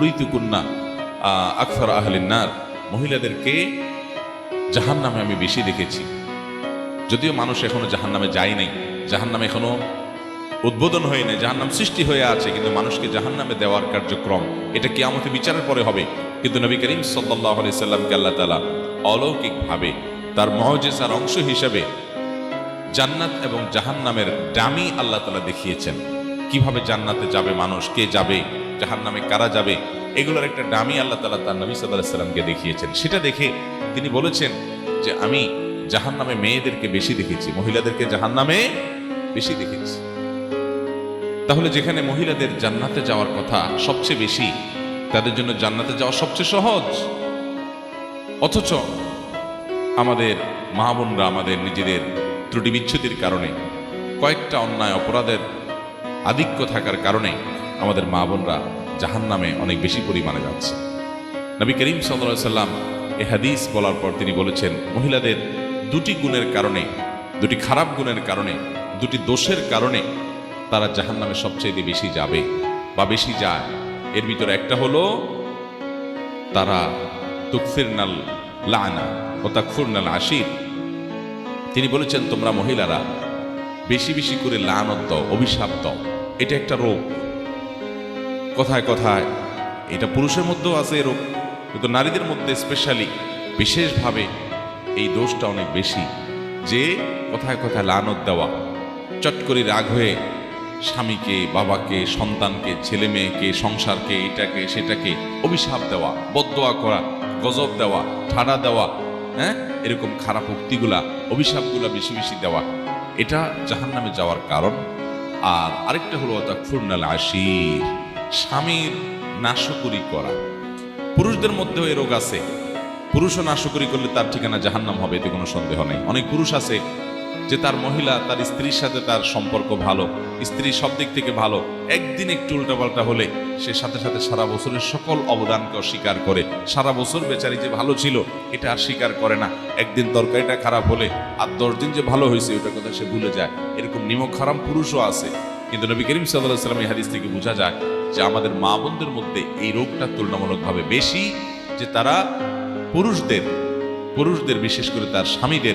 রুইতুকুন্না আকফর আহলিনার মহিলাদেরকে জাহান নামে আমি বেশি দেখেছি। যদিও মানুষ এখনও জাহান নামে যায় নাই জাহান নামে এখনও উদ্বোধন হয়ে নাই জাহান নাম সৃষ্টি হয়ে আছে, কিন্তু মানুষকে জাহান নামে দেওয়ার কার্যক্রম, এটা কি আমাকে বিচারের পরে হবে। কিন্তু নবী করিম সাল্লাহ আলি সাল্লামকে আল্লাহ তালা অলৌকিকভাবে তার মহজেসার অংশ হিসাবে জান্নাত এবং জাহান্নামের ডামি আল্লাহ তালা দেখিয়েছেন। কীভাবে জান্নাতে যাবে মানুষ? কে যাবে? জাহান্নামে কারা যাবে? এগুলোর একটা ডামি আল্লাহ তালা তার নবী সাল্লাহ সাল্লামকে দেখিয়েছেন। সেটা দেখে তিনি বলেছেন যে, আমি জাহান্নামে মেয়েদেরকে বেশি দেখেছি, মহিলাদেরকে জাহান্নামে বেশি দেখেছি। তাহলে যেখানে মহিলাদের জান্নাতে যাওয়ার কথা সবচেয়ে বেশি, তাদের জন্য জান্নাতে যাওয়া সবচেয়ে সহজ। অথচ আমাদের মা বোনরা আমাদের নিজেদের ত্রুটি বিচ্ছুতির কারণে কয়েকটা অন্যায় অপরাধের আধিক্য থাকার কারণে আমাদের মা বোনরা জাহান নামে অনেক বেশি পরিমাণে যাচ্ছে। নবী করিম সাল্লা সাল্লাম এ হাদিস বলার পর তিনি বলেছেন, মহিলাদের দুটি গুণের কারণে, দুটি খারাপ গুণের কারণে, দুটি দোষের কারণে তারা জাহান নামে সবচেয়ে বেশি যাবে বা বেশি যায়। এর ভিতরে একটা হলো তারা তুকফির নাল লানা ও তাকফুর নাল আশির। তিনি বলেছেন, তোমরা মহিলারা বেশি বেশি করে লানত দাও, অভিশাপ দাও। এটা একটা রোগ। কথায় কথায়, এটা পুরুষের মধ্যেও আছে রোগ, কিন্তু নারীদের মধ্যে স্পেশালি বিশেষভাবে এই দোষটা অনেক বেশি। যে কথায় কথায় লানত দেওয়া, চট করে রাগ হয়ে স্বামীকে, বাবাকে, সন্তানকে, ছেলে মেয়েকে, সংসারকে, এটাকে, সেটাকে অভিশাপ দেওয়া বদোয়া করা, গজব দেওয়া, ঠাড়া দেওয়া হ্যাঁ? এরকম খারাপ উক্তিগুলা, অভিশাপগুলা বেশি বেশি দেওয়া, এটা জাহান নামে যাওয়ার কারণ। আর আরেকটা হলো তাকফুরনাল আশির। স্বামীর নাশকরি করা। পুরুষদের মধ্যেও এ রোগ আছে। পুরুষও নাশকরি করলে তার ঠিকানা জাহান্নাম হবে, এতে কোনো সন্দেহ নেই। অনেক পুরুষ আছে যে তার মহিলা, তার স্ত্রীর সাথে তার সম্পর্ক ভালো, স্ত্রী সব দিক থেকে ভালো, একদিন একটু উল্টাপাল্টা হলে সে সাথে সাথে সারা বছরের সকল অবদানকে অস্বীকার করে। সারা বছর বেচারি যে ভালো ছিল, এটা আর স্বীকার করে না। একদিন তরকারিটা খারাপ হলে আর দশ দিন যে ভালো হয়েছে ওইটা কথা সে ভুলে যায়। এরকম নিমক হারাম পুরুষও আছে। কিন্তু নবী করিম সাল্লাহ এই হাদিস থেকে বোঝা যায় যে আমাদের মা বোনদের মধ্যে এই রোগটা তুলনামূলকভাবে বেশি, যে তারা পুরুষদের পুরুষদের বিশেষ করে তার স্বামীদের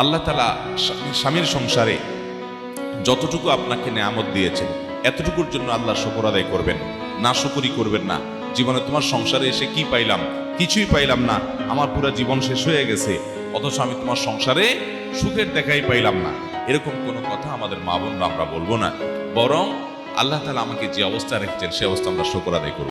আল্লাহ তালা স্বামীর সংসারে যতটুকু আপনাকে নেয়ামত দিয়েছেন, এতটুকুর জন্য আল্লাহ শকর আদায় করবেন। না শকরি করবেন না। জীবনে তোমার সংসারে এসে কি পাইলাম, কিছুই পাইলাম না। আমার পুরো জীবন শেষ হয়ে গেছে, অথচ আমি তোমার সংসারে সুখের দেখাই পাইলাম না। এরকম কোনো কথা আমাদের মা বোনরা আমরা বলব না। বরং আল্লাহ তালা আমাকে যে অবস্থা রেখেছেন, সে অবস্থা আমরা শকর আদায় করব।